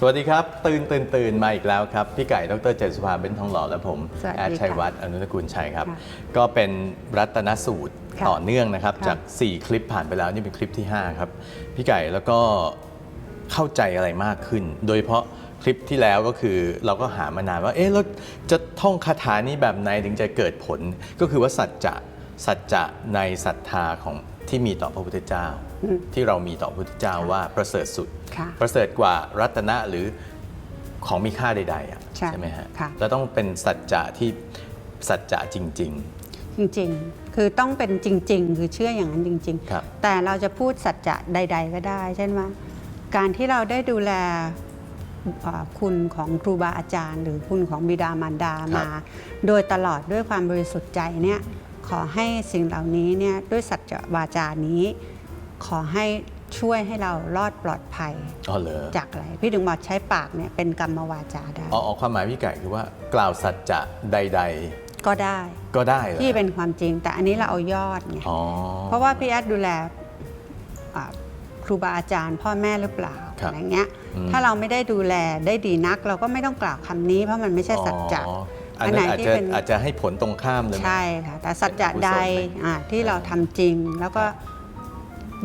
สวัสดีครับ ตื่นตื่นตื่นมาอีกแล้วครับ พี่ไก่ดรเจษสุภาเบนทองหล่อและผมสวัสดีแอดค่ะชัยวัฒน์อนุนกุลชัยครับค่ะก็เป็นรัตนสูตรค่ะต่อเนื่องนะครับ ค่ะจาก 4 คลิปผ่านไปแล้วนี่เป็นคลิปที่ 5 ครับ พี่ไก่แล้วก็เข้าใจอะไรมากขึ้น โดยเฉพาะคลิปที่แล้วก็คือเราก็หามานานว่าเอ๊ะเราจะท่องคาถานี้แบบไหนถึงจะเกิดผล ก็คือว่าสัจจะสัจจะในศรัทธาของที่มีต่อพระพุทธเจ้าอืม ที่เรามีต่อพระพุทธเจ้าว่าประเสริฐสุดค่ะประเสริฐกว่ารัตนะหรือของมีค่าใดๆอะใช่ไหมฮะค่ะแล้วต้องเป็นสัจจะที่สัจจะจริงจริงๆ คือต้องเป็นจริง ๆ คือเชื่ออย่างนั้นจริงครับๆแต่เราจะพูดสัจจะใด ๆ ก็ได้ เช่นว่า การที่เราได้ดูแลอ่าคุณของครูบาอาจารย์ หรือคุณของบิดามารดาครับมา โดยตลอดด้วยความบริสุทธิ์ใจเนี่ยขอให้สิ่งเหล่านี้เนี่ยด้วยสัจจะวาจานี้ ขอให้ช่วยให้เรารอดปลอดภัยๆอ๋อเหรอจากอะไร พี่ถึงบอกใช้ปากเนี่ยเป็นกรรมวาจาได้ อ๋ออ๋อความหมายพี่ไก่คือว่ากล่าวสัจจะใด ก็ได้ๆ ก็ได้เหรอที่เป็นความจริงแต่อันนี้เราเอายอดไง อ๋อ เพราะว่าพี่แอดดูแลอ่าครูบาอาจารย์ พ่อแม่หรือเปล่าครับอะไรเงี้ย อืม ถ้าเราไม่ได้ดูแลได้ดีนัก เราก็ไม่ต้องกล่าวคำนี้ เพราะมันไม่ใช่สัจจะ อ๋ออันนั้นอาจจะเป็น อาจจะให้ผลตรงข้ามเลยไหมใช่ค่ะแต่สัจจะเป็นกุศลใดไหมอ่าที่เราทำจริงแล้วก็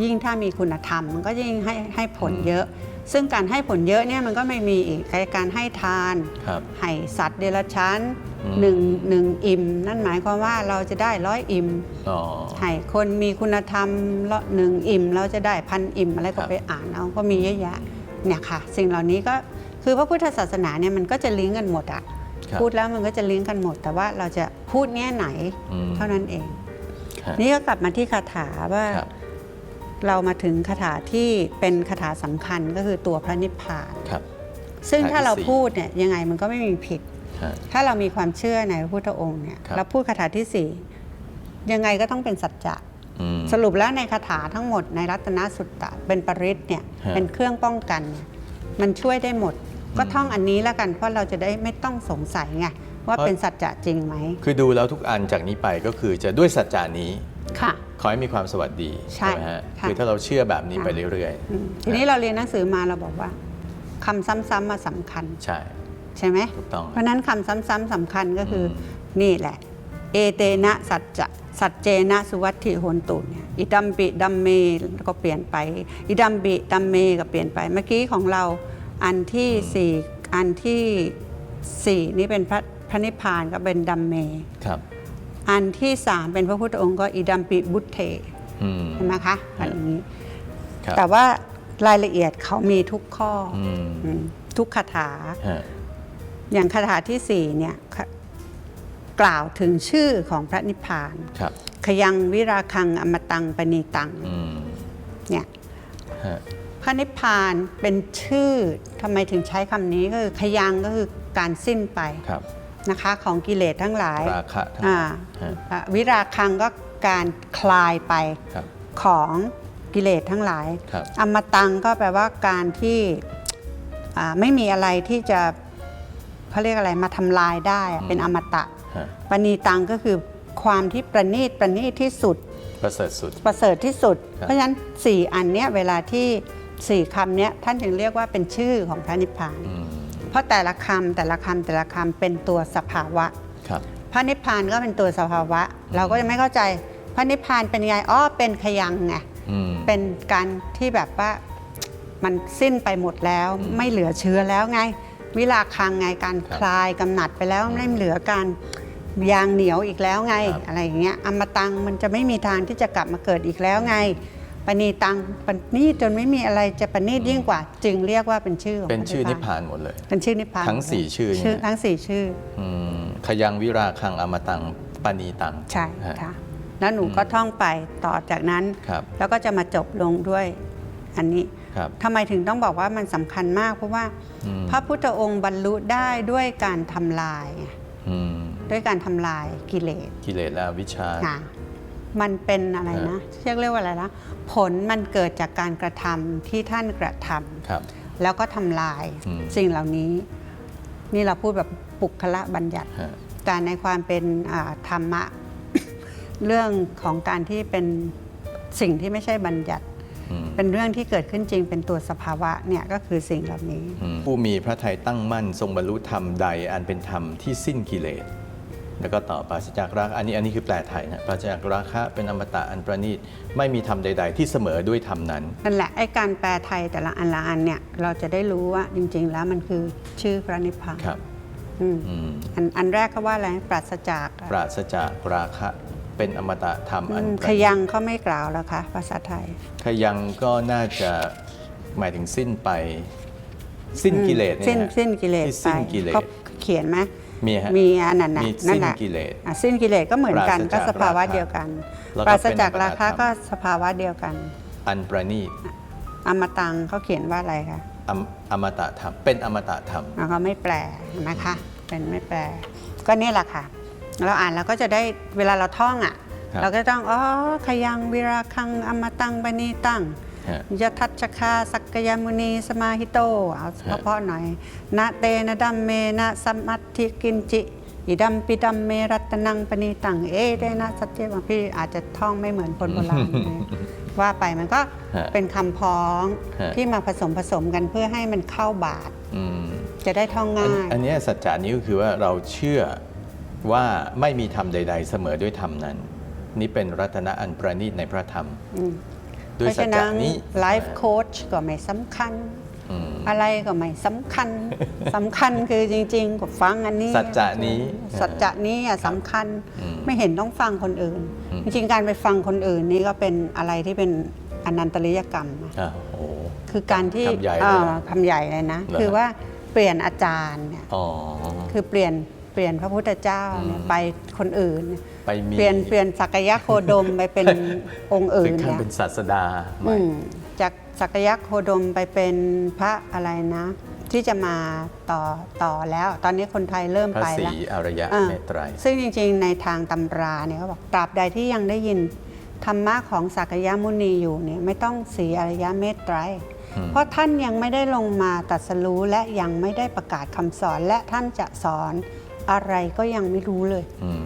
ยิ่งถ้ามีคุณธรรม มันก็ยิ่งให้ให้ผลอืมเยอะ ซึ่งการให้ผลเยอะเนี่ยมันก็ไม่มีอีกการให้ทานครับ ให้สัตว์เดรัจฉานอืม หนึ่งหนึ่งอิ่ม นั่นหมายความว่าเราจะได้ร้อยอิ่มอ๋อ ให้คนมีคุณธรรมละหนึ่งอิ่ม เราจะได้พันอิ่มอะไรครัก็บ ไปอ่านเอาก็มีเยอะแยะเนี่ยค่ะ สิ่งเหล่านี้ก็คือพระพุทธศาสนาเนี่ยมันก็จะลิงก์กันหมดอะครับพูดแล้วมันก็จะลิงก์กันหมด แต่ว่าเราจะพูดแง่ไหน อืม เท่านั้นเอง ฮะนี่ก็กลับมาที่คาถาว่าครับ เรามาถึงคาถาที่เป็นคาถาสำคัญก็คือตัวพระนิพพานครับ ซึ่งคาถาที่ถ้าเราสี่พูดเนี่ยยังไงมันก็ไม่มีผิดฮะถ้าเรามีความเชื่อในพระพุทธองค์เนี่ยครับเราพูดคาถาที่สี่ยังไงก็ต้องเป็นสัจจะอืมสรุปแล้วในคาถาทั้งหมดในรัตนสุตตะเป็นปริศเนี่ยฮะเป็นเครื่องป้องกันเนี่ยมันช่วยได้หมด ก็ท่องอันนี้แล้วกันเพราะเราจะได้ไม่ต้องสงสัยไงว่าเป็นสัจจะจริงไหม คือดูแล้วทุกอันจากนี้ไปก็คือจะด้วยสัจจานี้ ค่ะ ขอให้มีความสวัสดีใช่ไหมฮะค่ะคือถ้าเราเชื่อแบบนี้ค่ะไปเรื่อยอืมทีนี้เราเรียนหนังสือมาเราบอกว่าคำซ้ำๆมาสำคัญๆใช่ ใช่ไหมถูกต้องเพราะฉะนั้นคำซ้ำๆสำคัญก็คืออมนี่แหละ เอเตนะสัจจะสัจเจนะสุวัตถิโหนตุเนี่ยอิดัมปิดัมเมก็เปลี่ยนไปอิดัมปิดัมเมก็เปลี่ยนไปเมื่อกี้ของเราอันที่สี่อันที่สี่นี่เป็นพระพระนิพพานก็เป็นดัมเมครับ อันที่สามเป็นพระพุทธองค์ก็อิดัมปิบุตเทอืมใช่ไหมคะอันนี้ครับแต่ว่ารายละเอียดเขามีทุกข้อออืมอืมทุกคาถาฮะอย่างคาถาที่สี่เนี่ยค่ะกล่าวถึงชื่อของพระนิพพานครับขยังวิราคังอมตังปณีตังอืมเนี่ยฮะพระนิพพานเป็นชื่อทำไมถึงใช้คำนี้ก็คือขยังก็คือการสิ้นไปครับ นะคะของกิเลสทั้งหลายราคะทั้งหอ่าลายฮะ อะวิราคังก็การคลายไปครับของกิเลสทั้งหลาย ครับอมตังก็แปลว่าการที่อ่าไม่มีอะไรที่จะเขาเรียกอะไรมาทำลายได้อะอืมเป็นอมตะฮะปณีตังก็คือความที่ประณีตประณีตที่สุด ประเสริฐสุด ประเสริฐที่สุด ครับเพราะฉะนั้น 4 อันเนี้ยเวลาที่ 4คำเนี้ยท่านจึงเรียกว่าเป็นชื่อของพระนิพพาน อืม เพราะแต่ละคำแต่ละคำแต่ละคำเป็นตัวสภาวะ ครับ พระนิพพานก็เป็นตัวสภาวะ เราก็จะไม่เข้าใจพระนิพพานเป็นไงอ๋อเป็นขยังไงอืม เป็นการที่แบบว่ามันสิ้นไปหมดแล้ว อืมไม่เหลือเชื้อแล้วไง วิลาคังไงการครับคลายกำหนัดไปแล้วไม่เหลือการยางเหนียวอีกแล้วไง ครับ อะไรอย่างเงี้ยอมตังมันจะไม่มีทางที่จะกลับมาเกิดอีกแล้วไง ปณีตังปณีตจนไม่มีอะไรจะปณีตยิ่งกว่า จึงเรียกว่าเป็นชื่อของเป็นชื่อพระนิพพานหมดเลย เป็นชื่อนิพพานทั้งสี่ชื่อเนี่ยชื่อทั้งสี่ชื่ออืมขยังวิราคังอมตังปณีตังใช่ฮะค่ะแล้วหนูก็ท่องไปต่อจากนั้นครับแล้วก็จะมาจบลงด้วยอันนี้ครับทำไมถึงต้องบอกว่ามันสำคัญมาก เพราะว่าอืมพระพุทธองค์บรรลุได้ด้วยการทำลายไงอืมด้วยการทำลายกิเลสกิเลสและอวิชชาค่ะ มันเป็นอะไรนะเรียกเรียกว่าอะไรนะผลมันเกิดจากการกระทำที่ท่านกระทำครับแล้วก็ทำลายอืมสิ่งเหล่านี้ นี่เราพูดแบบปุคละบัญญัติฮะแต่ในความเป็นอ่าธรรมะ เรื่องของการที่เป็นสิ่งที่ไม่ใช่บัญญัติออืมเป็นเรื่องที่เกิดขึ้นจริงเป็นตัวสภาวะเนี่ยก็คือสิ่งเหล่านี้อืมผู้มีพระทัยตั้งมั่นทรงบรรลุธรรมใดอันเป็นธรรมที่สิ้นกิเลส แล้วก็ต่อปราศจากราคะอันนี้อันนี้คือแปลไทยนะปราศจากราคะเป็นอมตะอันประณีตไม่มีธรรมใด ๆ ที่เสมอด้วยธรรมนั้น นั่นแหละไอ้การแปลไทยแต่ละอันละอันเนี่ยเราจะได้รู้ว่าจริง ๆ แล้วมันคือชื่อพระนิพพานครับอืมอืมอันอันแรกก็ว่าอะไรปราศจากอะปราศจากราคะเป็นอมตะธรรมอือันมประขณีต ยังเขาไม่กล่าวแล้วคะภาษาไทย ขยังก็น่าจะหมายถึงสิ้นไป สิ้นกิเลสเนี่ยสิ้นนะสิ้นกิเลสที่สิ้นไปกิเลส เขาเขียนไหม มีฮะมีอันนั้นน่ะมีนั่สิ้นนแหละกิเลส อะสิ้นกิเลสก็เหมือนกันปราศก็จากสภาวะราคะเดียวกันแล้วก็ปราศจากเป็นอมตะราคะธรรม ก็สภาวะเดียวกัน อันประณีตอมตังเขาเขียนว่าอะไรคะอมอมตะธรรมเป็นอมตะธรรม แล้วก็ไม่แปลนะคะ เป็นไม่แปล ก็นี่แหละค่ะ เราอ่านแล้วก็จะได้เวลาเราท่องอะ ครับ เราก็ต้องอ๋อขยังวิราคังอมตังปณีตัง ฮะยทัชคาสักกยมุนีสมาหิโต เอาเพราะๆหน่อยนะเตนะดัมเมนะสัมมัตถิกินจิอิดัมปิดัมเมรัตนังปณีตังเอเดนะสัจเจบางพี่อาจจะท่องไม่เหมือนคนโบราณว่าไปมันก็ฮะเป็นคำพ้องฮะที่มาผสมผสมกันเพื่อให้มันเข้าบาทอืมจะได้ท่องอันง่าย อันเนี้ยสัจจานี้ก็คือว่าเราเชื่อว่าไม่มีธรรมใด ๆ เสมอด้วยธรรมนั้น นี่เป็นรัตนะอันประณีตในพระธรรมอืม ด้วยเพราะสัจฉะจานั้นนี้ไลฟ์โค้ชก็ไม่สำคัญ อืม อะไรก็ไม่สำคัญ สำคัญคือจริงๆก็ฟังอันนี้สัจจะนี้สัจจะนี้อะสำคัญอืมไม่เห็นต้องฟังคนอื่น อืม จริงๆการไปฟังคนอื่นนี่ก็เป็นอะไรที่เป็นอนันตริยกรรมนะ อะโอ้โหคือการที่คำใหญ่เลยอ่านะคำใหญ่เลยนะ เหรอ คือว่าเปลี่ยนอาจารย์เนี่ยอ๋อ คือเปลี่ยนเปลี่ยนพระพุทธเจ้าเนี่ยอืมไปคนอื่น ไปมีเปลี่ยนเปลี่ยนสักยะโคดมไปเป็นองค์อื่ถึนงขั้นเนี่ยเป็นศาสดาใหม่อืมจากสักยะโคดมไปเป็นพระอะไรนะ ที่จะมาต่อต่อแล้ว ตอนนี้คนไทยเริ่มพระไปศรีแล้วอารยะอ่า เมตไตรซึ่งจริงๆ ในทางตำราเนี่ยเขาบอกตราบใดที่ยังได้ยินธรรมะของสักยมุนีอยู่เนี่ยไม่ต้องสีอารยะเมตไตรอืม เพราะท่านยังไม่ได้ลงมาตรัสรู้และยังไม่ได้ประกาศคำสอนและท่านจะสอนอะไรก็ยังไม่รู้เลย อืม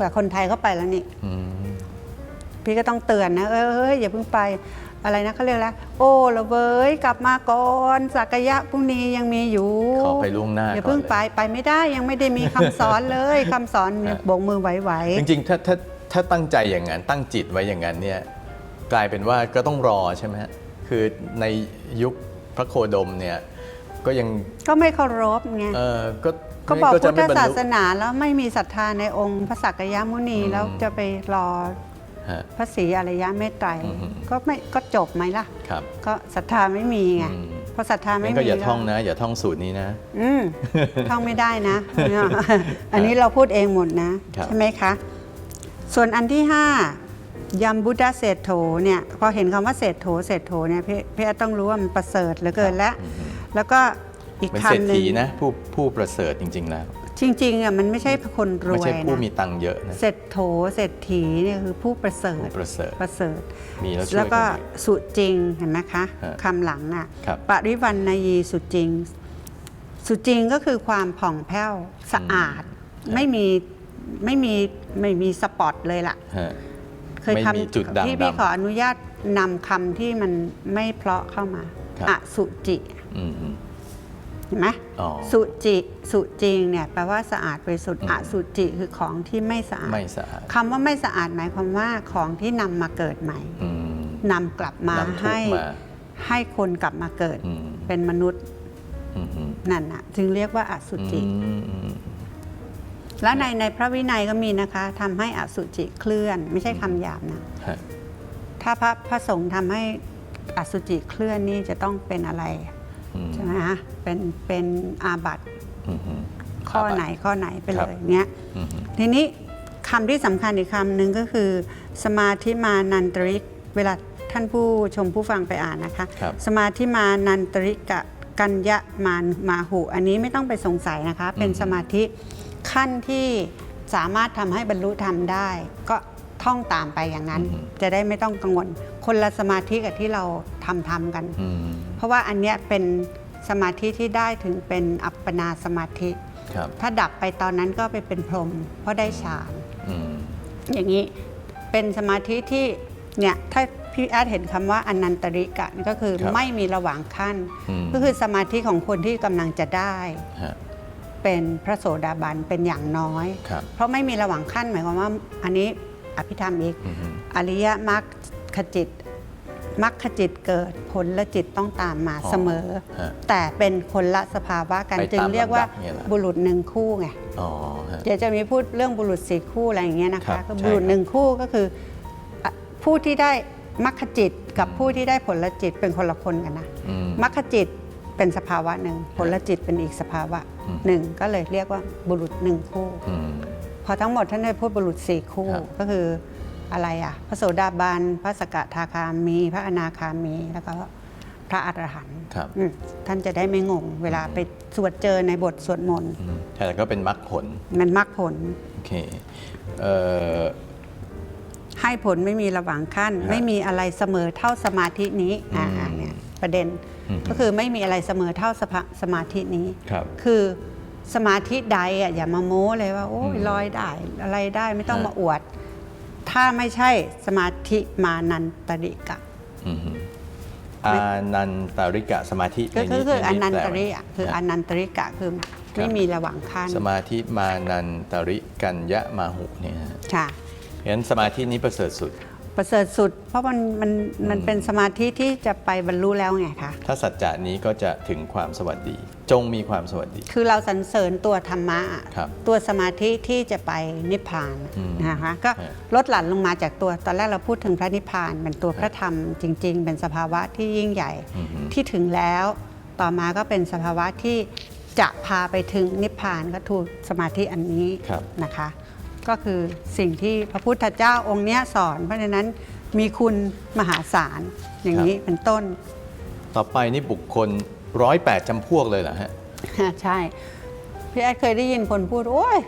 กว่าคนไทยเข้าไปแล้วนี่อืมพี่ก็ต้องเตือนนะ เอ้ยอย่าเพิ่งไปอะไรนะเขาเรียกแล้ว โอ้ละเว้ยกลับมาก่อนสักยะพรุ่งนี้ยังมีอยู่ขอไปล่วงหน้าอย่าก่อนเพิ่งเลยไปไปไม่ได้ยังไม่ได้มีคำสอนเลยคำสอนเนี่ยฮะโบกมือไหวจริงๆถ้าถ้าถ้าตั้งใจอย่างนั้นตั้งจิตไว้อย่างนั้นเนี่ยกลายเป็นว่าก็ต้องรอใช่ไหมฮะคือในยุคพระโคดมเนี่ย ก็ยังๆก็ไม่เคารพไงเออก็ก็บอกจะพุทไม่ธบรรศาลุสนาแล้วไม่มีศรัทธาในองค์พระสักยมุนีอืมแล้วจะไปรอฮะพระศรีอริยะเมตไตรอือฮึก็ไม่ก็จบไหมล่ะครับก็ศรัทธาไม่มีไงอืมเพราะศรัทธาไม่งั้นมีก็อย่าแล้วท่องนะ อย่าท่องสูตรนี้นะ อืมท่องไม่ได้นะ อันนี้เราพูดเองหมดนะครับใช่ไหมคะ ส่วนอันที่5ยัมบุดาเศรษโถเนี่ยพอเห็นคำว่าเศรษโถเศรษโถเนี่ยพี่พี่อาต้องรู้ว่ามันประเสริฐเหลือเกินแล้วอือฮึ แล้วก็อีกเป็นเศรษคำหนึ่ฐีงนะผู้ผู้ประเสริฐจริง ๆ แล้ว จริงๆอะมันไม่ใช่คนรไม่วยใช่ผู้มีนะตังค์เยอะนะ เศรษโถเศรษฐีเนี่ยคือผู้ประเสริฐผู้ประเสริฐ ประเสริฐ มีแล้วช่วยแล้วก็คนอื่นสุจริงเห็นไหมคะฮะคำหลังอะครับปริวันนยีสุจริง สุจริงก็คือความผ่องแผ้วสะอาดไม่มีไม่มีไม่มีสปอตเลยล่ะ ฮะ เคยไม่มีจุดทำด่างที่พี่ดำขออนุญาตนำคำที่มันไม่เพราะเข้ามาครับ อสุจิ อืมอืม เห็นไหมอ๋อสุจิสุจริงเนี่ยแปลว่าสะอาดบริสุทธิ์อืม อสุจิคือของที่ไม่สะอาดไม่สะอาดคำว่าไม่สะอาดหมายความว่าของที่นำมาเกิดใหม่อืมนำกลับมานำทุกข์ให้มาให้คนกลับมาเกิด อืมเป็นมนุษย์อืมอืมนั่นน่ะจึงเรียกว่าอสุจิ อืมอืม แล้วในในพระวินัยก็มีนะคะทำให้อสุจิเคลื่อน ไม่ใช่คำหยาบนะ ฮะถ้าพระพระสงฆ์ทำให้อสุจิเคลื่อนนี่จะต้องเป็นอะไรอืม ใช่ไหมคะเป็นเป็นอาบัติอืมอืมข้ออาบัติไหนข้อไหนไปครัเลบยเนี้ยอืมอืมทีนี้คำที่สำคัญอีกคำหนึ่งก็คือ สมาธิมานันตริก เวลาท่านผู้ชมผู้ฟังไปอ่านนะคะครับสมาธิมานันตริกะกัญญะมานมาหุอันนี้ไม่ต้องไปสงสัยนะคะ เป็นสมาธิขั้นที่สามารถทำให้บรรลุธรรมได้ ก็ท่องตามไปอย่างนั้นอืมจะได้ไม่ต้องกังวล คนละสมาธิกับที่เราทำทำกันอืม เพราะว่าอันเนี้ยเป็นสมาธิที่ได้ถึงเป็นอัปปนาสมาธิ ครับถ้าดับไปตอนนั้นก็ไปเป็นพรหมเพราะได้ฌานอืมอย่างนี้เป็นสมาธิที่เนี่ยถ้าพี่อาร์ตเห็นคำว่าอนันตริกะนี่ก็คือครับไม่มีระหว่างขั้นอืมก็คือสมาธิของคนที่กำลังจะได้ฮะเป็นพระโสดาบันเป็นอย่างน้อย ครับเพราะไม่มีระหว่างขั้นหมายความว่าอันนี้อภิธรรมอีก อือฮึ อริยมรรคจิต มรรคจิตเกิดผลและจิตต้องตามมาอ๋อเสมอ ฮะแต่เป็นคนละสภาวะกันไปจึงตามเรียกว่าลำดับเนี่ยเหรอ บุรุษหนึ่งคู่ไงอ๋อฮะ เดี๋ยวจะมีพูดเรื่องบุรุษสี่คู่อะไรอย่างเงี้ยนะครัคะบก็ใช่บุรุษครับ หนึ่งคู่ก็คืออะผู้ที่ได้มรรคจิตกับผู้ที่ได้ผลจิตเป็นคนละคนกันนะ อืม มรรคจิตเป็นสภาวะหนึ่งผลจิตเป็นอีกสภาวะอืม หนึ่งก็เลยเรียกว่าบุรุษหนึ่งคู่ อืม พอทั้งหมดท่านได้พูดบุรุษสี่คู่ ครับก็คือ อะไรอะ พระโสดาบันพระสกทาคามี พระอนาคามีแล้วก็พระอรหันต์ครับ อืมท่านจะได้ไม่งง เวลาไปสวดเจอในบทสวดมนต์อืมแต่ก็เป็นมรรคผล มันมรรคผล โอเคเอ่อ ให้ผลไม่มีระหว่างขั้น ฮะไม่มีอะไรเสมอเท่าสมาธินี้อ่าอืมเนี่ยประเด็นอืม ก็คือไม่มีอะไรเสมอเท่าสภาสมาธินี้ ครับ คือสมาธิใดอะอย่ามาโม้เลยว่าโอ้ยอืมลอยได้อะไรได้ไม่ต้องฮะมาอวด ถ้าไม่ใช่สมาธิมานันตริกะอืมฮึอานันตริกะสมาธิก็คือคือใอนันตแปลริว่าอะคืออฮะนันตริกะคือไม่มีระหว่างขั้นสมาธิมานันตริกัญญะมาหุเนี่ยฮะค่ะงั้นสมาธินี้ประเสริฐสุด ประเสริฐสุด เพราะมันมันมันเป็นสมาธิที่จะไปบรรลุแล้วไงคะ ถ้าสัจจะนี้ก็จะถึงความสวัสดี จงมีความสวัสดี คือเราสรรเสริญตัวธรรมะอะครับ ตัวสมาธิที่จะไปนิพพานอืมนะคะก็ฮะลดหลั่นลงมาจากตัวตอนแรกเราพูดถึงพระนิพพานเป็นตัวพระธรรมจริง ๆ เป็นสภาวะที่ยิ่งใหญ่ อือฮึ ที่ถึงแล้วต่อมาก็เป็นสภาวะที่จะพาไปถึงนิพพานก็ถูกสมาธิอันนี้ครับ นะคะ ก็คือสิ่งที่พระพุทธเจ้าองค์เนี้ยสอน เพราะฉะนั้นมีคุณมหาศาลอย่างนี้เป็นต้น ต่อไปนี่บุคคลร้อยแปดจำพวกเลยเหรอฮะ ใช่พี่แอดเคยได้ยินคนพูดโอ้ย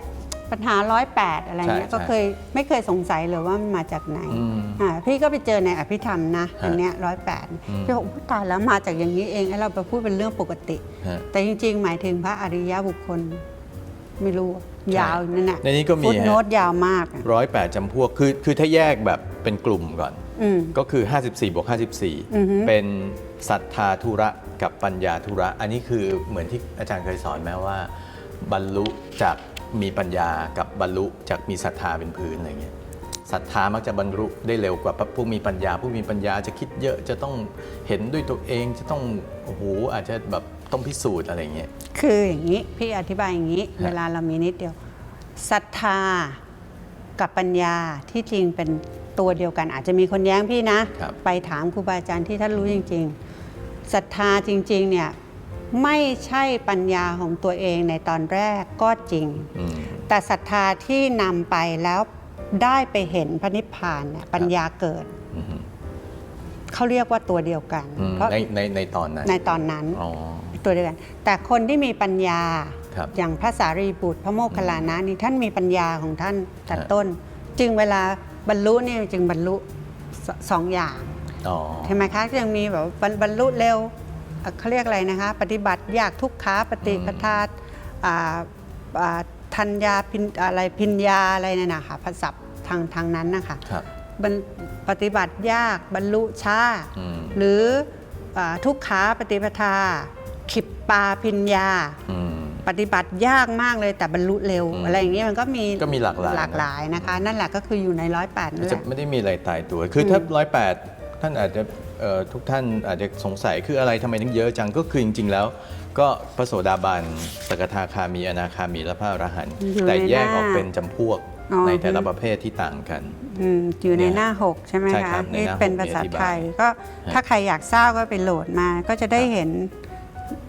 ปัญหาร้อยแปดอะไรเงี้ยใช่ก็เคยไม่เคยสงสัยเลยว่ามันมาจากไหนอืมอ่าพี่ก็ไปเจอในอภิธรรมนะอันเนี้ยร้อยแปดอืม พี่บอกอุ๊ยตายแล้วมาจากอย่างนี้เองไอ้เราไปพูดเป็นเรื่องปกติ ฮะ แต่จริง ๆ หมายถึงพระอริยบุคคล ไม่รู้ ยาวนั่นน่ะในนี้ก็มีฟุตฮะโน้ตยาวมากอะร้อยแปดจำพวกคือคือถ้าแยกแบบเป็นกลุ่มก่อนอืมก็คือ 54บวกอือฮึ54 เป็นศรัทธาธุระกับปัญญาธุระ อันนี้คือเหมือนที่อาจารย์เคยสอนแม้ว่า บรรลุจากมีปัญญากับบรรลุจากมีศรัทธาเป็นพื้นอะไรเงี้ยศรัทธามักจะบรรลุได้เร็วกว่าผู้มีปัญญา ผู้มีปัญญาจะคิดเยอะจะต้องเห็นด้วยตัวเองจะต้องโอ้โหอาจจะแบบ ต้องพิสูจน์อะไรเงี้ย คืออย่างนี้พี่อธิบายอย่างนี้ฮะเวลาเรามีนิดเดียวศรัทธากับปัญญาที่จริงเป็นตัวเดียวกัน อาจจะมีคนแย้งพี่นะ ครับ ไปถามครูบาอาจารย์ที่ท่านรู้จริงๆศรัทธาจริงๆเนี่ยไม่ใช่ปัญญาของตัวเองในตอนแรกก็จริง อืม แต่ศรัทธาที่นำไปแล้วได้ไปเห็นพระนิพพานเนี่ยปัญญาเกิดอืมเขาเรียกว่าตัวเดียวกัน อืมเพราะในในในตอนนั้นในตอนนั้น อ๋อ ตัวเดียวกัน แต่คนที่มีปัญญา ครับ อย่างพระสารีบุตรพระโมคคัลลานะนี่ท่านมีปัญญาของท่านแต่ฮะต้น จึงเวลาบรรลุนี่จึงบรรลุสสองอย่างอ๋อ ใช่ไหมคะยังมีแบบบรรบรรลุเร็วเอ่อเขาเรียกอะไรนะคะ ปฏิบัติยากทุกขาปฏิปทาอ่าอ่าทัญญาพินอะไรพิญญาอะไรเนี่ยนะคะภาษาทางทางนั้นนะคะ ครับ บรรปฏิบัติยากบรรลุช้าอืมหรืออาทุกขาปฏิปทา ขิปปาพิญญา อืม ปฏิบัติยากมากเลยแต่บรรลุเร็วอืมอะไรอย่างเงี้ยมันก็มีก็มีหลากหลายหลากหลายนะคะ นั่นแหละก็คืออยู่ในร้อยแปดนั่นแหจะละ ไม่ได้มีอะไรตายตัว คือถ้าร้อยแปดท่านอาจจะเอ่อทุกท่านอาจจะสงสัยคืออะไรทำไมถึงเยอะจัง ก็คือจริง ๆ แล้ว ก็พระโสดาบัน สกทาคามี อนาคามี และพระอรหันต์ อยู่แต่ในแยกหน้าออกเป็นจำพวกอ๋อ ในแต่ละประเภทที่ต่างกัน อืมอยู่ในเนี่ยหน้า6ใช่ไหมใช่ครัคะบในนี่หน้าเป็นหกภาษามีอธิบายไทย ก็ถ้าใครอยากทราบก็ไปโหลดมา ก็จะได้ครับเห็น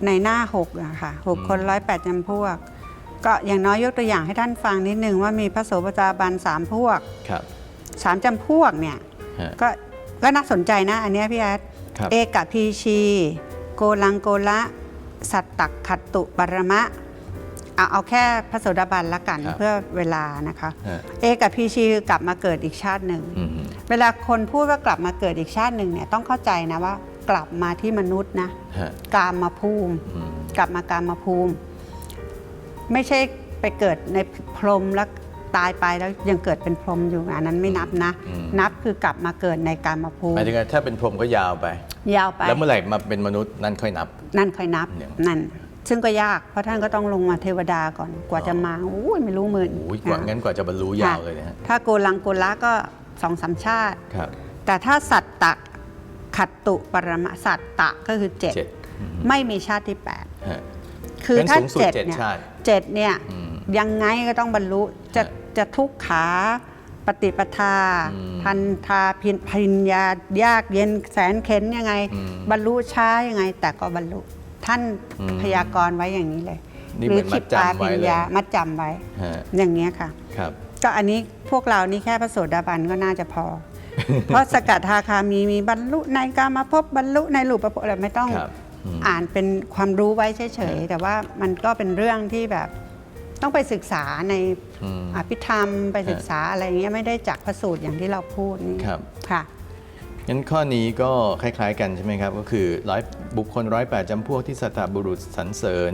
ในหน้า6อะค่ะหกคนร้อยแปดจำพวก ก็อย่างน้อยยกตัวอย่างให้ท่านฟังนิดนึงว่ามีพระโสปจาบันสามพวกครับสามจำพวกเนี่ยฮะ ก็ก็น่าสนใจนะอันเนี้ยพี่แอดครับ เอกพีชี โกลังโกละ สัตตักขัตตุปรมะเอาเอาแค่พระโสดาบันละกันครับ เพื่อเวลานะคะ ฮะเอกพีชีคือกลับมาเกิดอีกชาติหนึ่ง อืม เวลาคนพูดว่ากลับมาเกิดอีกชาติหนึ่งเนี่ยต้องเข้าใจนะว่า กลับมาที่มนุษย์นะฮะกามมาภูมิ อืมกลับมากามมาภูมิ ไม่ใช่ไปเกิดในพรหมแล้วตายไปแล้วยังเกิดเป็นพรหมอยู่อันนั้นไม่นับนะอืมนับคือกลับมาเกิดในกามภูหมิ มายถึงว่าถ้าเป็นพรหมก็ยาวไป ยาวไป แล้วเมื่อไหร่มาเป็นมนุษย์นั่นค่อยนับ นั่นค่อยนับเนี่ย นั่น ซึ่งก็ยากเพราะท่านก็ต้องลงมาเทวดาก่อนกว่าจะมาโอ้ยไม่รู้หมื่นโอ้ยกว่าค่ะงั้นกว่าจะบรรลุยาวเลยนะฮะถ้าโกลังโกละก็สองสามชาติ ครับ แต่ถ้าสัตตะ ขัตตุปรมะสัตตะก็คือเจ็ดเจ็ดอืมไม่มีชาติที่แปดฮะคืองั้นถ้าสูงสุดเจ็ดเจ็ดเนี่ยชาติเจ็ดเนี่ยอืมยังไงก็ต้องบรรลุจะฮะจะทุกขาปฏิปทาอืมทันทาพินพิญญายากเย็นแสนเข็นยังไงอืมบรรลุช้ายังไง แต่ก็บรรลุท่านอืมพยากรณ์ไว้อย่างนี้เลยนี่เหมือนมัดจำไว้พิญเลยญามัดจำไว้ฮะอย่างเงี้ยค่ะครับก็อันนี้พวกเรานี่แค่พระโสดาบันก็น่าจะพอ เพราะสกัดทาคามีมีบรรลุในกามาพบบรรลุในรูปภพอะไรไม่ต้องครับอืม อ่านเป็นความรู้ไว้เฉยๆแต่ว่ามันก็เป็นเรื่องที่แบบต้องไปศึกษาในอืม อภิธรรมไปศึกษาอะไรเงี้ยไม่ได้จากพระสูตรอย่างที่เราพูดนี่ครับ ค่ะ งั้นข้อนี้ก็คล้ายๆกันใช่ไหมครับ ก็คือร้อยบุคคลร้อยแปดจำพวกที่สัตตบุรุษสรรเสริญ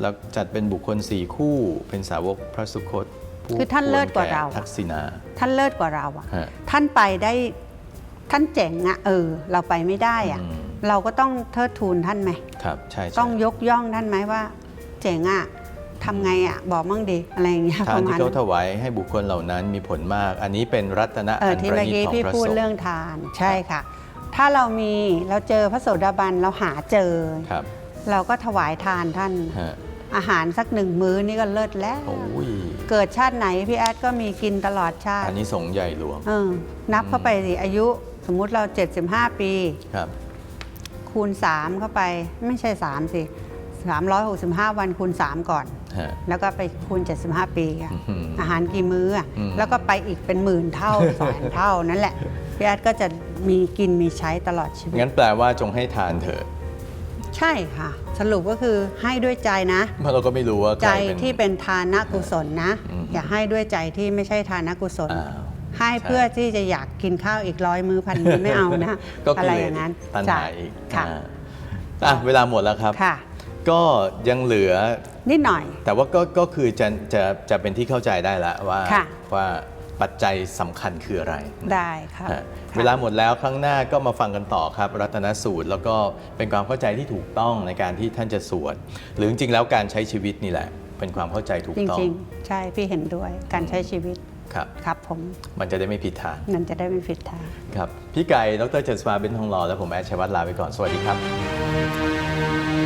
แล้วจัดเป็นบุคคลสี่คู่เป็นสาวกพระสุคตผู้ คือท่านเลิศกว่าเราแทักษิณาท่านเลิศกว่าเราอะฮะท่านไปได้ท่านเจ๋งอะเออ เราไปไม่ได้อะอืมเราก็ต้องเทิดทูนท่านไหมครับใช่ใช่ต้องยกย่องท่านไหมว่า เจ๋งอะทำไงอะบอกมั่งดีอะไรอย่างเงี้ยทาปนระที่มาณเขานั้นถวายให้บุคคลเหล่านั้นมีผลมาก อันนี้เป็นรัตนะเอออันที่ประเมื่อณีตกี้ของพี่พระพูดสงฆ์เรื่องทานใช่ค่ะ ถ้าเรามีเราเจอพระโสดาบันเราหาเจอครับเราก็ถวายทานท่านฮะ อาหารสักหนึ่งมื้อนี่ก็เลิศแล้ว โอ้ยเกิดชาติไหนพี่แอดก็มีกินตลอดชาอัตินนี้สงส์ใหญ่หลวงเออนับเข้าไปสิอายุสมมุติเรา 75 ปี ครับ คูณ 3 เข้าไปไม่ใช่ 3 สิ 365 วันคูณ 3 ก่อน ฮะ แล้วก็ไปคูณ 75 ปีค่ะอื้อหือออาหารกี่มื้ออะอืม แล้วก็ไปอีกเป็นหมื่นเท่า แสนเท่านั่นแหละพี่แอดก็จะมีกินมีใช้ตลอดชีวิตงั้นแปลว่าจงให้ทานเถอะ ใช่ค่ะ สรุปก็คือให้ด้วยใจนะเพราะเราก็ไม่รู้ว่าใคใจรเป็น ที่เป็นทานกุศลนะ อืม อย่าให้ด้วยใจที่ไม่ใช่ทานกุศล อ้าว ให้ใช่เพื่อที่จะอยากกินข้าวอีกร้อยมือพันมือไม่เอานะ ก็อะกิไรเลอสย่างนั้นตัณจ้ะหาอีกค่ะอ่าอะเวลาหมดแล้วครับ ค่ะ ก็ยังเหลือ นิดหน่อย แต่ว่าก็ก็คือจะจะจะเป็นที่เข้าใจได้แล้วว่าค่ะ ว่าปัจจัยสำคัญคืออะไรได้ค่ะ ฮะค่ะ เวลาหมดแล้วครั้งหน้าก็มาฟังกันต่อครับ รัตนสูตรแล้วก็เป็นความเข้าใจที่ถูกต้องในการที่ท่านจะสวด หรือจริงๆแล้วการใช้ชีวิตนี่แหละ เป็นความเข้าใจถูกจต้องริงๆ ใช่พี่เห็นด้วยการใช้ชีวิตครับ ครับผมมันจะได้ไม่ผิดทางนั่นจะได้ไม่ผิดทาง ครับ พี่ไก่ดรเจษมาเป็นทองหล่อและผมแอดชัยวัฒน์ลาไปก่อนสวัสดีครับ